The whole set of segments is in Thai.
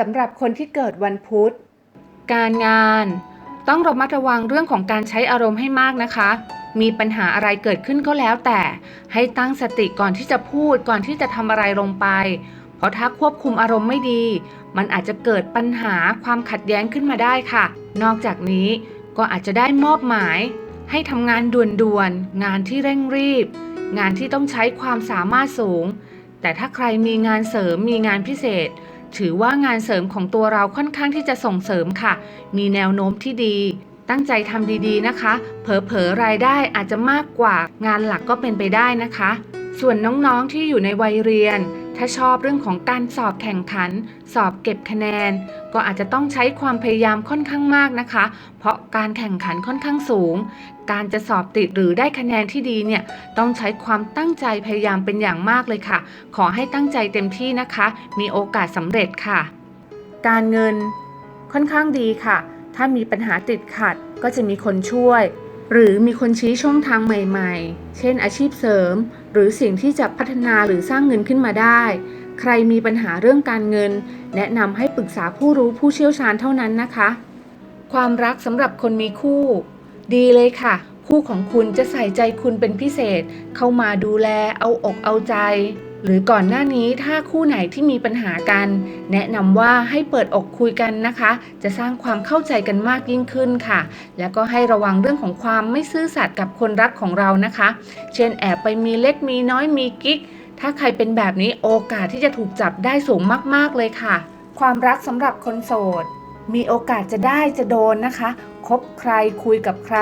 สำหรับคนที่เกิดวันพุธ การงาน ต้องระมัดระวังเรื่องของการใช้อารมณ์ให้มากนะคะ มีปัญหาอะไรเกิดขึ้นก็แล้วแต่ ให้ตั้งสติก่อนที่จะพูดก่อนที่จะทำอะไรลงไป เพราะถ้าควบคุมอารมณ์ไม่ดี มันอาจจะเกิดปัญหาความขัดแย้งขึ้นมาได้ค่ะ นอกจากนี้ก็อาจจะได้มอบหมาย ให้ทำงานด่วนๆงานที่เร่งรีบ งานที่ต้องใช้ความสามารถสูง แต่ถ้าใครมีงานเสริมมีงานพิเศษ ถือว่างานเสริมของตัวเราค่อนข้างที่จะส่งเสริมค่ะ มีแนวโน้มที่ดี ตั้งใจทำดีๆนะคะ เผลอๆรายได้อาจจะมากกว่างานหลักก็เป็นไปได้นะคะ ส่วนน้องๆที่อยู่ในวัยเรียน ถ้าชอบเรื่องของการสอบแข่งขัน สอบเก็บคะแนน ก็อาจจะต้องใช้ความพยายามค่อนข้างมากนะคะ เพราะการแข่งขันค่อนข้างสูง การจะสอบติดหรือได้คะแนนที่ดีเนี่ยต้องใช้ความตั้งใจพยายามเป็นอย่างมากเลยค่ะ ขอให้ตั้งใจเต็มที่นะคะ มีโอกาสสำเร็จค่ะ การเงินค่อนข้างดีค่ะ ถ้ามีปัญหาติดขัดก็จะมีคนช่วย หรือมีคนชี้ช่องทางใหม่ๆ เช่นอาชีพเสริม หรือสิ่งที่จะพัฒนาหรือสร้างเงินขึ้นมาได้ ใครมีปัญหาเรื่องการเงิน แนะนำให้ปรึกษาผู้รู้ผู้เชี่ยวชาญเท่านั้นนะคะ ความรักสำหรับคนมีคู่ ดีเลยค่ะ คู่ของคุณจะใส่ใจคุณเป็นพิเศษ เข้ามาดูแลเอาอกเอาใจ หรือก่อนหน้านี้ถ้าคู่ไหนที่มีปัญหากัน แนะนำว่าให้เปิดอกคุยกันนะคะ จะสร้างความเข้าใจกันมากยิ่งขึ้นค่ะ แล้วก็ให้ระวังเรื่องของความไม่ซื่อสัตย์กับคนรักของเรานะคะ เช่นแอบไปมีเล็กมีน้อยมีกิ๊ก ถ้าใครเป็นแบบนี้โอกาสที่จะถูกจับได้สูงมากๆเลยค่ะ ความรักสำหรับคนโสด มีโอกาสจะได้จะโดนนะคะ คบใครคุยกับใคร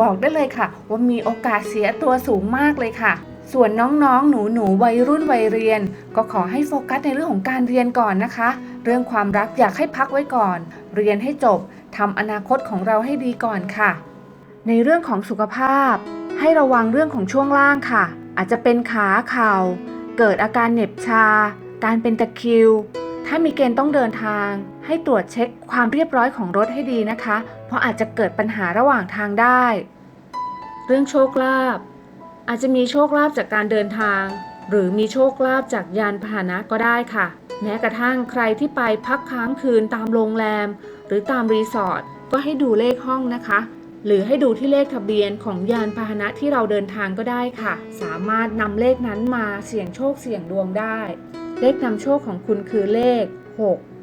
บอกได้เลยค่ะ ว่ามีโอกาสเสียตัวสูงมากเลยค่ะ ส่วนน้องๆ หนูหนูๆวัยรุ่นวัยเรียน ก็ขอให้โฟกัสในเรื่องของการเรียนก่อนนะคะ เรื่องความรักอยากให้พักไว้ก่อน เรียนให้จบทำอนาคตของเราให้ดีก่อนค่ะ ในเรื่องของสุขภาพ ให้ระวังเรื่องของช่วงล่างค่ะ อาจจะเป็นขาเข่าเกิดอาการเหน็บชา การเป็นตะคริว ถ้ามีเกณฑ์ต้องเดินทาง ให้ตรวจเช็คความเรียบร้อยของรถให้ดีนะคะ เพราะอาจจะเกิดปัญหาระหว่างทางได้ เรื่องโชคลาภ อาจจะมีโชคลาภจากการเดินทาง หรือมีโชคลาภจากยานพาหนะก็ได้ค่ะ แม้กระทั่งใครที่ไปพักค้างคืนตามโรงแรม หรือตามรีสอร์ทก็ให้ดูเลขห้องนะคะ หรือให้ดูที่เลขทะเบียนของยานพาหนะที่เราเดินทางก็ได้ค่ะ สามารถนำเลขนั้นมาเสี่ยงโชคเสี่ยงดวงได้ เลขนำโชคของคุณคือเลข 6